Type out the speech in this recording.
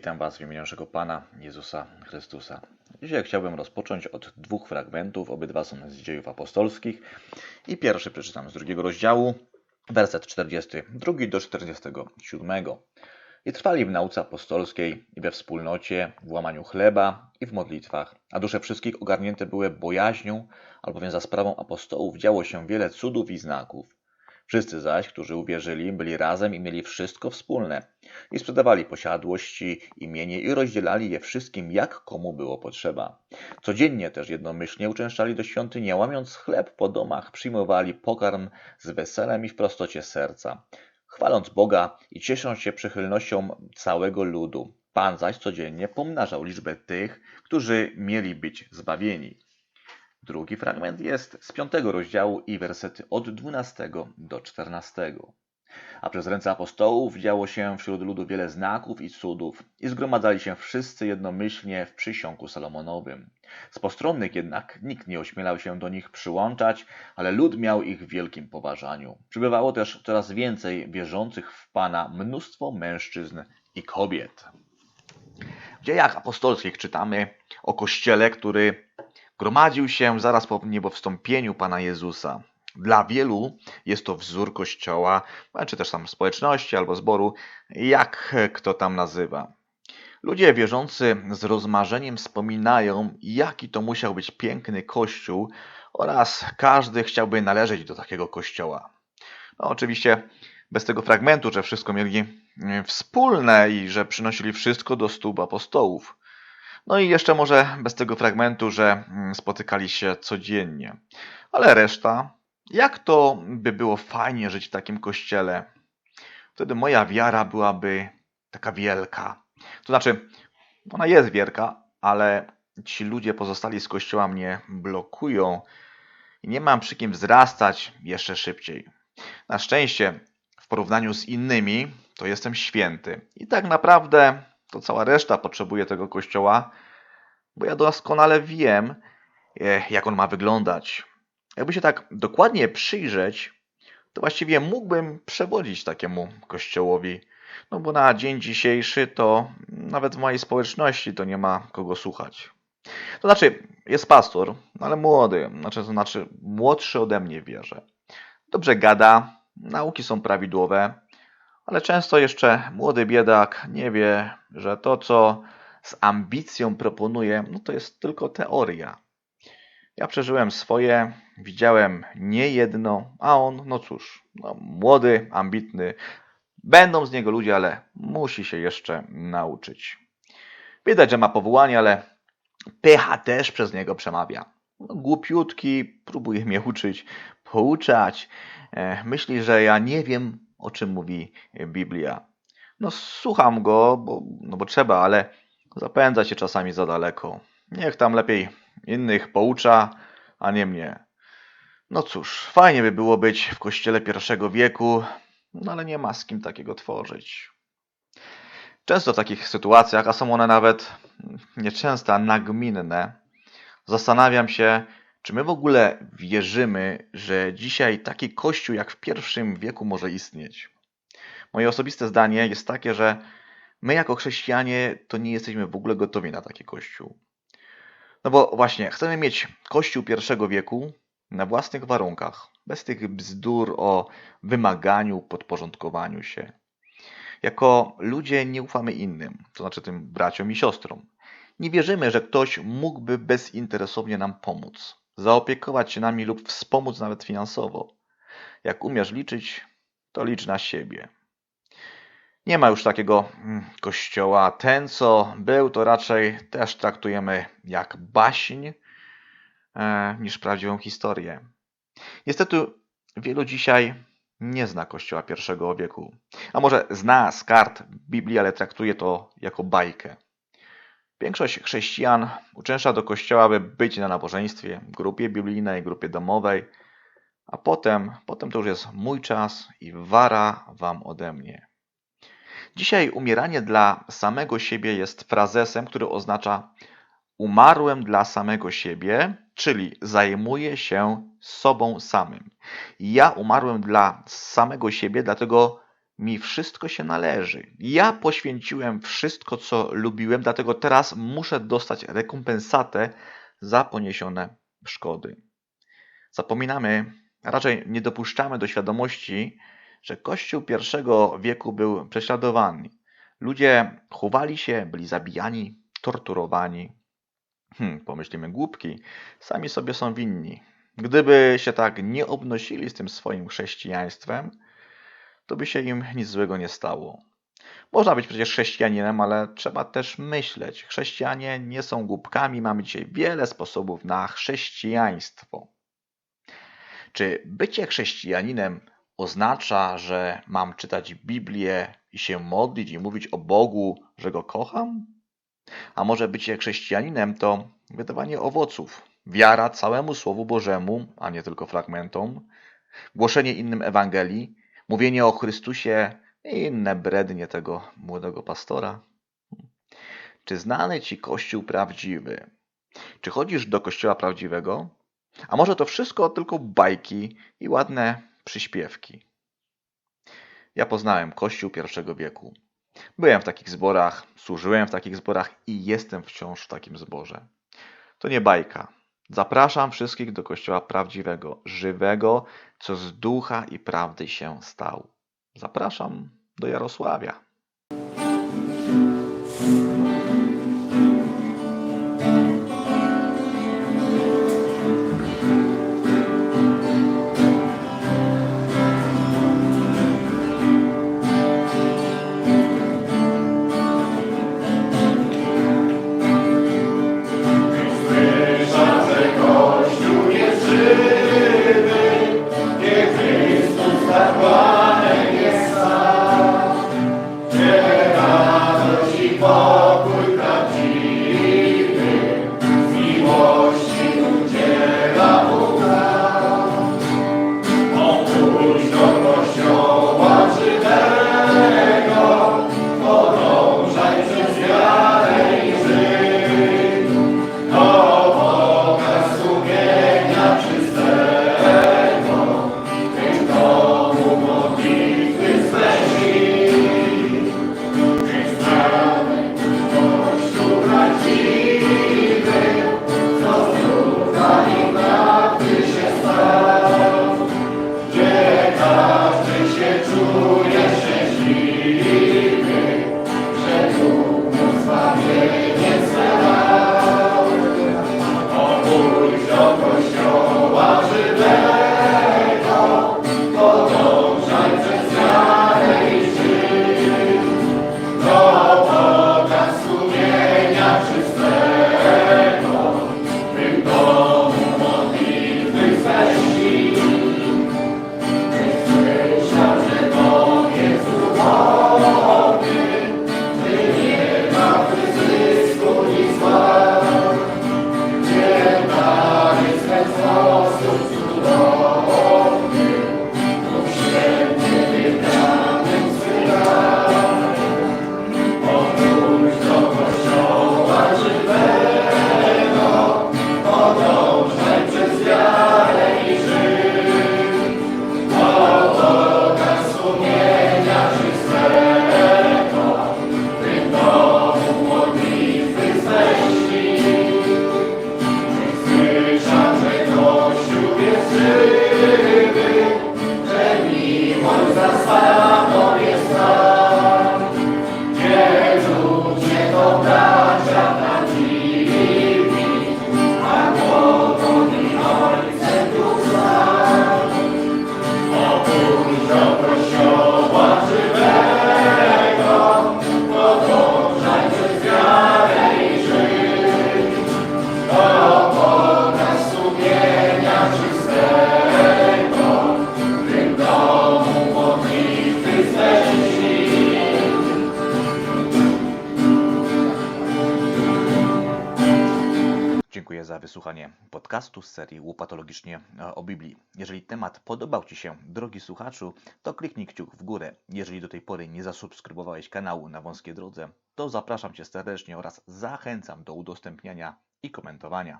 Witam Was w imieniu naszego Pana Jezusa Chrystusa. Dzisiaj chciałbym rozpocząć od dwóch fragmentów, obydwa są z dziejów apostolskich. I pierwszy przeczytam z drugiego rozdziału, werset 42 do 47. I trwali w nauce apostolskiej i we wspólnocie, w łamaniu chleba i w modlitwach, a dusze wszystkich ogarnięte były bojaźnią, albowiem za sprawą apostołów działo się wiele cudów i znaków. Wszyscy zaś, którzy uwierzyli, byli razem i mieli wszystko wspólne. I sprzedawali posiadłości, imienie i rozdzielali je wszystkim, jak komu było potrzeba. Codziennie też jednomyślnie uczęszczali do świątyni, łamiąc chleb po domach, przyjmowali pokarm z weselem i w prostocie serca, chwaląc Boga i ciesząc się przychylnością całego ludu. Pan zaś codziennie pomnażał liczbę tych, którzy mieli być zbawieni. Drugi fragment jest z piątego rozdziału i wersety od 12 do 14. A przez ręce apostołów działo się wśród ludu wiele znaków i cudów, i zgromadzali się wszyscy jednomyślnie w przysiągu Salomonowym. Z postronnych jednak nikt nie ośmielał się do nich przyłączać, ale lud miał ich w wielkim poważaniu. Przybywało też coraz więcej wierzących w Pana mnóstwo mężczyzn i kobiet. W dziejach apostolskich czytamy o kościele, który gromadził się zaraz po niebowstąpieniu Pana Jezusa. Dla wielu jest to wzór kościoła, czy też tam społeczności albo zboru, jak kto tam nazywa. Ludzie wierzący z rozmarzeniem wspominają, jaki to musiał być piękny kościół oraz każdy chciałby należeć do takiego kościoła. No, oczywiście bez tego fragmentu, że wszystko mieli wspólne i że przynosili wszystko do stóp apostołów. No i jeszcze może bez tego fragmentu, że mm, spotykali się codziennie. Ale reszta, jak to by było fajnie żyć w takim kościele? Wtedy moja wiara byłaby taka wielka. To znaczy, ona jest wielka, ale ci ludzie pozostali z kościoła mnie blokują i nie mam przy kim wzrastać jeszcze szybciej. Na szczęście, w porównaniu z innymi, to jestem święty. I tak naprawdę to cała reszta potrzebuje tego kościoła, bo ja doskonale wiem, e, jak on ma wyglądać. Jakby się tak dokładnie przyjrzeć, to właściwie mógłbym przewodzić takiemu kościołowi. No bo na dzień dzisiejszy to nawet w mojej społeczności to nie ma kogo słuchać. To znaczy, jest pastor, ale młody, znaczy, to znaczy młodszy ode mnie wierzę. Dobrze gada, nauki są prawidłowe, ale często jeszcze młody biedak nie wie, że to, co z ambicją proponuje, no to jest tylko teoria. Ja przeżyłem swoje, widziałem niejedno, a on, no cóż, no, młody, ambitny. Będą z niego ludzie, ale musi się jeszcze nauczyć. Widać, że ma powołanie, ale pycha też przez niego przemawia. No, głupiutki, próbuje mnie uczyć, pouczać. E, myśli, że ja nie wiem, o czym mówi Biblia. No słucham go, bo, no bo trzeba, ale zapędza się czasami za daleko. Niech tam lepiej innych poucza, a nie mnie. No cóż, fajnie by było być w kościele pierwszego wieku, no ale nie ma z kim takiego tworzyć. Często w takich sytuacjach, a są one nawet nieczęsto, a nagminne, zastanawiam się, czy my w ogóle wierzymy, że dzisiaj taki kościół jak w pierwszym wieku może istnieć? Moje osobiste zdanie jest takie, że my jako chrześcijanie to nie jesteśmy w ogóle gotowi na taki kościół. No bo właśnie, chcemy mieć kościół pierwszego wieku na własnych warunkach, bez tych bzdur o wymaganiu, podporządkowaniu się. Jako ludzie nie ufamy innym, to znaczy tym braciom i siostrom. Nie wierzymy, że ktoś mógłby bezinteresownie nam pomóc zaopiekować się nami lub wspomóc nawet finansowo. Jak umiesz liczyć, to licz na siebie. Nie ma już takiego mm, kościoła. Ten, co był, to raczej też traktujemy jak baśń e, niż prawdziwą historię. Niestety wielu dzisiaj nie zna kościoła pierwszego wieku. A może zna z kart Biblii, ale traktuje to jako bajkę. Większość chrześcijan uczęszcza do kościoła, by być na nabożeństwie, grupie biblijnej, grupie domowej, a potem, potem to już jest mój czas i wara wam ode mnie. Dzisiaj umieranie dla samego siebie jest frazesem, który oznacza umarłem dla samego siebie, czyli zajmuję się sobą samym. Ja umarłem dla samego siebie, dlatego mi wszystko się należy. Ja poświęciłem wszystko, co lubiłem, dlatego teraz muszę dostać rekompensatę za poniesione szkody. Zapominamy, raczej nie dopuszczamy do świadomości, że Kościół pierwszego wieku był prześladowany. Ludzie chowali się, byli zabijani, torturowani. Hmm, pomyślimy głupki, sami sobie są winni. Gdyby się tak nie obnosili z tym swoim chrześcijaństwem, to by się im nic złego nie stało. Można być przecież chrześcijaninem, ale trzeba też myśleć. Chrześcijanie nie są głupkami, mamy dzisiaj wiele sposobów na chrześcijaństwo. Czy bycie chrześcijaninem oznacza, że mam czytać Biblię i się modlić i mówić o Bogu, że go kocham? A może bycie chrześcijaninem to wydawanie owoców, wiara całemu Słowu Bożemu, a nie tylko fragmentom, głoszenie innym Ewangelii, mówienie o Chrystusie i inne brednie tego młodego pastora? Czy znany ci Kościół prawdziwy? Czy chodzisz do Kościoła prawdziwego? A może to wszystko tylko bajki i ładne przyśpiewki? Ja poznałem Kościół pierwszego wieku. Byłem w takich zborach, służyłem w takich zborach i jestem wciąż w takim zborze. To nie bajka. Zapraszam wszystkich do Kościoła prawdziwego, żywego, co z ducha i prawdy się stał. Zapraszam do Jarosławia. Dziękuję za wysłuchanie podcastu z serii Łopatologicznie e, o Biblii. Jeżeli temat podobał Ci się, drogi słuchaczu, to kliknij kciuk w górę. Jeżeli do tej pory nie zasubskrybowałeś kanału na wąskiej drodze, to zapraszam Cię serdecznie oraz zachęcam do udostępniania i komentowania.